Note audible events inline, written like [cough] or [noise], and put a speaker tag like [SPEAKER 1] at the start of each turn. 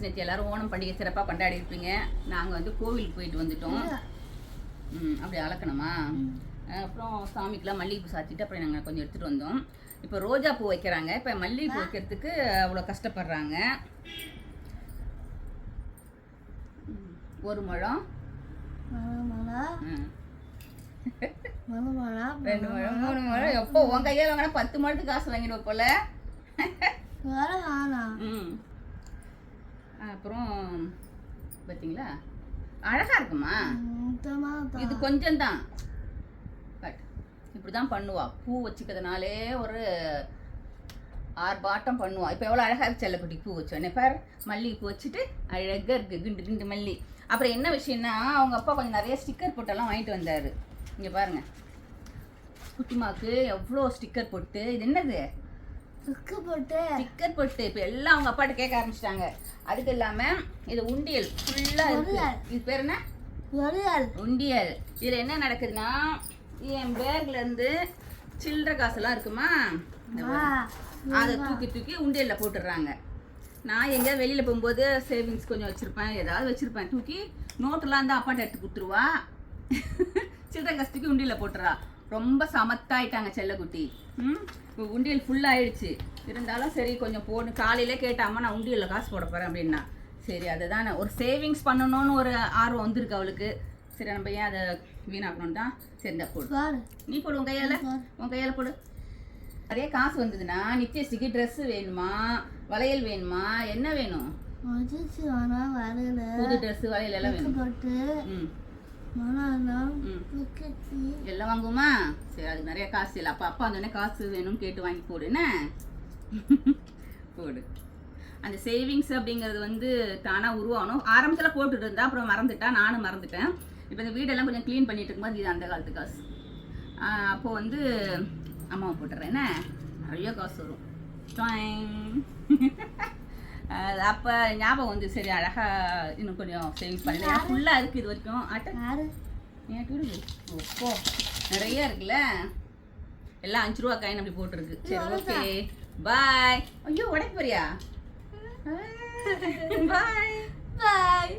[SPEAKER 1] Friends நேற்று எல்லாரும் ஓணம் பண்டிகை சிறப்பாக கொண்டாடி இருப்பீங்க. நாங்கள் வந்து கோவிலுக்கு போயிட்டு வந்துட்டோம். ம் அப்படி அளக்கணுமா? அப்புறம் சாமிக்கெலாம் மல்லிகைப்பூ சாத்திட்டு அப்புறம் நாங்கள் கொஞ்சம் எடுத்துகிட்டு வந்தோம். இப்போ ரோஜா பூ வைக்கிறாங்க. இப்போ மல்லிகைப்பூ வைக்கிறதுக்கு அவ்வளோ கஷ்டப்படுறாங்க. ஒரு முழம். ரெண்டு முழம் மூணு முழம். எப்போ உன் கையால் வாங்கினா பத்து முழத்துக்கு காசு வாங்கிடுவோம் போல. ம். அப்புறம் பார்த்தீங்களா அழகா இருக்குமா? இது கொஞ்சம் தான் பட் இப்படி தான் பண்ணுவா. பூ வச்சுக்கிறதுனாலே ஒரு ஆர்ப்பாட்டம் பண்ணுவா. இப்போ எவ்வளோ அழகாக இருக்கு செல்லக்குட்டி பூ வச்சோம் என்ன பாரு மல்லிகை பூ வச்சுட்டு அழகாக இருக்கு. கிண்டு கிண்டு மல்லி. அப்புறம் என்ன விஷயம்னா அவங்க அப்பா கொஞ்சம் நிறைய ஸ்டிக்கர் போட்டெல்லாம் வாங்கிட்டு வந்தார். இங்கே பாருங்க. குட்டிமாக்கு எவ்வளோ ஸ்டிக்கர் போட்டு இது என்னது? ஸ்டிக்கர் போட்டு. இப்போ எல்லாம் அவங்க அப்பாட்ட கேட்க ஆரம்பிச்சிட்டாங்க. அதுக்கு இல்லாமல் இது உண்டியல். ஃபுல்லாக இருக்கு. இது பேர் என்ன? உண்டியல். இதில் என்ன நடக்குதுன்னா என் பேக்ல இருந்து சில்லற காசெல்லாம் இருக்குமா. அதை தூக்கி தூக்கி உண்டியல்ல போட்டுடுறாங்க. நான் எங்கேயாவது வெளியில் போகும்போது சேவிங்ஸ் கொஞ்சம் வச்சுருப்பேன். ஏதாவது வச்சுருப்பேன். தூக்கி நோட்டெல்லாம் தான் அப்பாட்ட எடுத்து கொடுத்துருவா. சில்லற காசு தூக்கி உண்டியலில் போட்டுறா. ரொம்ப சமத்தாயிட்டாங்க செல்லக்குட்டி. ம்? உண்டியல் ஃபுல்லாகிடுச்சு இருந்தாலும் சரி கொஞ்சம் போடு. காலையிலே கேட்டாம்மா நான் உண்டியலில் காசு போட போகிறேன் அப்படின்னா. சரி அதுதான். ஒரு சேவிங்ஸ் பண்ணணும்னு ஒரு ஆர்வம் வந்திருக்கு அவளுக்கு. சரி நம்ம ஏன் அதை வீணாக்கணும் தான்? சரி இந்த போடு. நீ போடு உன் கையால். உன் கையால் போடு. நிறைய காசு வந்ததுன்னா நித்யஸ்ரீக்கு ட்ரெஸ் வேணுமா? வளையல் வேணுமா? என்ன வேணும்? புது ட்ரெஸ் வளையல் எல்லாம் வேணும். எல்லாம் வாங்குமா சரி அதுக்கு நிறைய காசு இல்லை. அப்போ அப்பா வந்தோடனே காசு வேணும்னு கேட்டு வாங்கி போடு என்ன? [laughs] போடு. அந்த சேவிங்ஸ் அப்படிங்கிறது வந்து தானாக உருவாகணும். ஆரம்பத்தில் போட்டுட்டு இருந்தா அப்புறம் மறந்துட்டா நானும் மறந்துட்டேன். இப்போ இந்த வீடெல்லாம் கொஞ்சம் க்ளீன் பண்ணிட்டு இருக்கும்போது இது அந்த காலத்து காசு. அப்போ வந்து அம்மாவை போட்டுறேன் என்ன? நிறைய காசு வரும். [laughs] அப்போ ஞாபகம் வந்து சரி அழகாக இன்னும் கொஞ்சம் சேவிங்ஸ் பண்ணி. ஃபுல்லாக இருக்குது இது வரைக்கும். ஆட்ட ஓப்போ நிறைய இருக்குல்ல? எல்லாம் அஞ்சு ரூபா காயின் அப்படி போட்டிருக்கு. சரி ஓகே பாய் ஐயோ உடைக்க போறியா? பாய் [laughs]
[SPEAKER 2] Bye.